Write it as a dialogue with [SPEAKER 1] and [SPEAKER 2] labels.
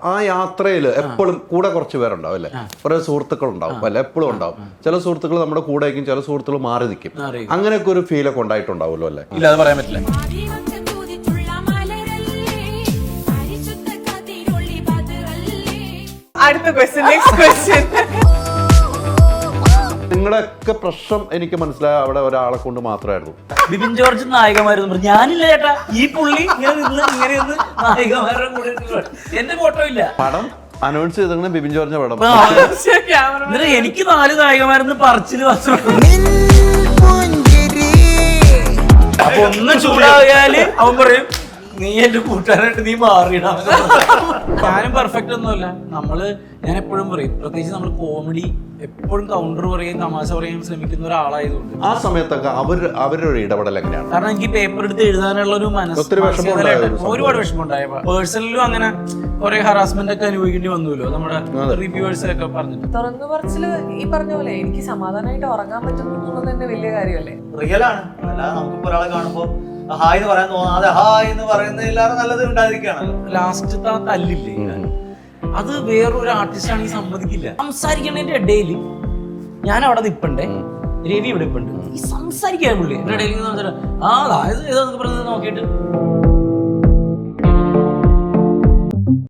[SPEAKER 1] ആ യാത്രയിൽ എപ്പോഴും കൂടെ കുറച്ച് പേരുണ്ടാവും അല്ലേ? കുറെ സുഹൃത്തുക്കൾ ഉണ്ടാവും അല്ലെ എപ്പോഴും ഉണ്ടാവും. ചില സുഹൃത്തുക്കൾ നമ്മുടെ കൂടെ ആയിരിക്കും ചില സുഹൃത്തുക്കൾ മാറി നിൽക്കും. അങ്ങനെയൊക്കെ ഒരു ഫീലൊക്കെ ഉണ്ടായിട്ടുണ്ടാവുമല്ലോ അല്ലേ?
[SPEAKER 2] ഇല്ല അത് പറയാൻ പറ്റില്ല.
[SPEAKER 3] അടുത്ത ക്വസ്റ്റ്യൻ നെക്സ്റ്റ് ക്വസ്റ്റ്യൻ
[SPEAKER 1] നിങ്ങളുടെയൊക്കെ പ്രശ്നം എനിക്ക് മനസ്സിലായ അവിടെ ഒരാളെ കൊണ്ട് മാത്രമായിരുന്നു
[SPEAKER 2] ബിബിൻ ജോർജ് നായകമായിരുന്നു ഞാനില്ല ചേട്ടാ. ഈ പുള്ളി ഇങ്ങനെ നിന്ന് ഇങ്ങനെ നിന്ന് നായികമാരുടെ കൂടെ ഇരുന്ന് എന്റെ ഫോട്ടോ ഇല്ല.
[SPEAKER 1] പടം അനൗൺസ് ചെയ്തങ്ങനെ ബിബിൻ ജോർജിന്റെ പടം.
[SPEAKER 2] എന്നിട്ട് എനിക്ക് നാല് നായകമായിരുന്നു പറച്ചിൽ അപ്പൊ ഒന്ന് ചൂടാകിയാൽ അവൻ പറയും നീ എന്റെ കൂട്ടുകാരായിട്ട് നീ മാറിയിടാൻ ഞാനും ഒന്നുമല്ല നമ്മൾ ഞാൻ എപ്പോഴും പറയും പ്രത്യേകിച്ച് നമ്മൾ കോമഡി എപ്പോഴും കൗണ്ടർ പറയും തമാശ പറയാൻ ശ്രമിക്കുന്ന ഒരാളായതുകൊണ്ട്.
[SPEAKER 1] ആ സമയത്തൊക്കെ അവർ അവരുടെ ഒരു ഇടപെടൽ എങ്ങനെയാണ്?
[SPEAKER 2] കാരണം എനിക്ക് പേപ്പർ എടുത്ത് എഴുതാനുള്ള ഒരു മനസ്സ്. ഒരുപാട് വിഷമം ഉണ്ടായ പേഴ്സണലിലും അങ്ങനെ കുറെ ഹറാസ്മെന്റ് ഒക്കെ അനുഭവിക്കേണ്ടി വന്നുല്ലോ നമ്മുടെ റിവ്യൂവേഴ്സ് ഒക്കെ പറഞ്ഞിട്ട്.
[SPEAKER 3] തുറന്നു പറച്ചിൽ ഈ പറഞ്ഞ പോലെ എനിക്ക് സമാധാനമായിട്ട് ഉറങ്ങാൻ പറ്റുന്നു തന്നെ വലിയ കാര്യമല്ലേ?
[SPEAKER 4] റിയൽ ആണ്. അല്ലാതെ നമുക്കിപ്പോ ഒരാളെ കാണുമ്പോ ഹായ് എന്ന് പറയാൻ തോന്നാതെ ഹായ് എന്ന് പറയുന്നതിലാണ് നല്ലത് ഉണ്ടായിരിക്കുകയാണല്ലോ.
[SPEAKER 2] ലാസ്റ്റ് താ തല്ലില്ലേ? അത് വേറൊരു ആർട്ടിസ്റ്റ് ആണെങ്കിൽ സമ്മതിക്കില്ല. സംസാരിക്കണതിന്റെ ഇടയിൽ ഞാൻ അവിടെ നിപ്പണ്ടേ. രവി ഇവിടെ ഇപ്പുണ്ട് ഈ സംസാരിക്കാൻ പുള്ളി. എന്റെ ഇടയിൽ ആ അതായത് ഏതാ പറഞ്ഞത് നോക്കിയിട്ട്.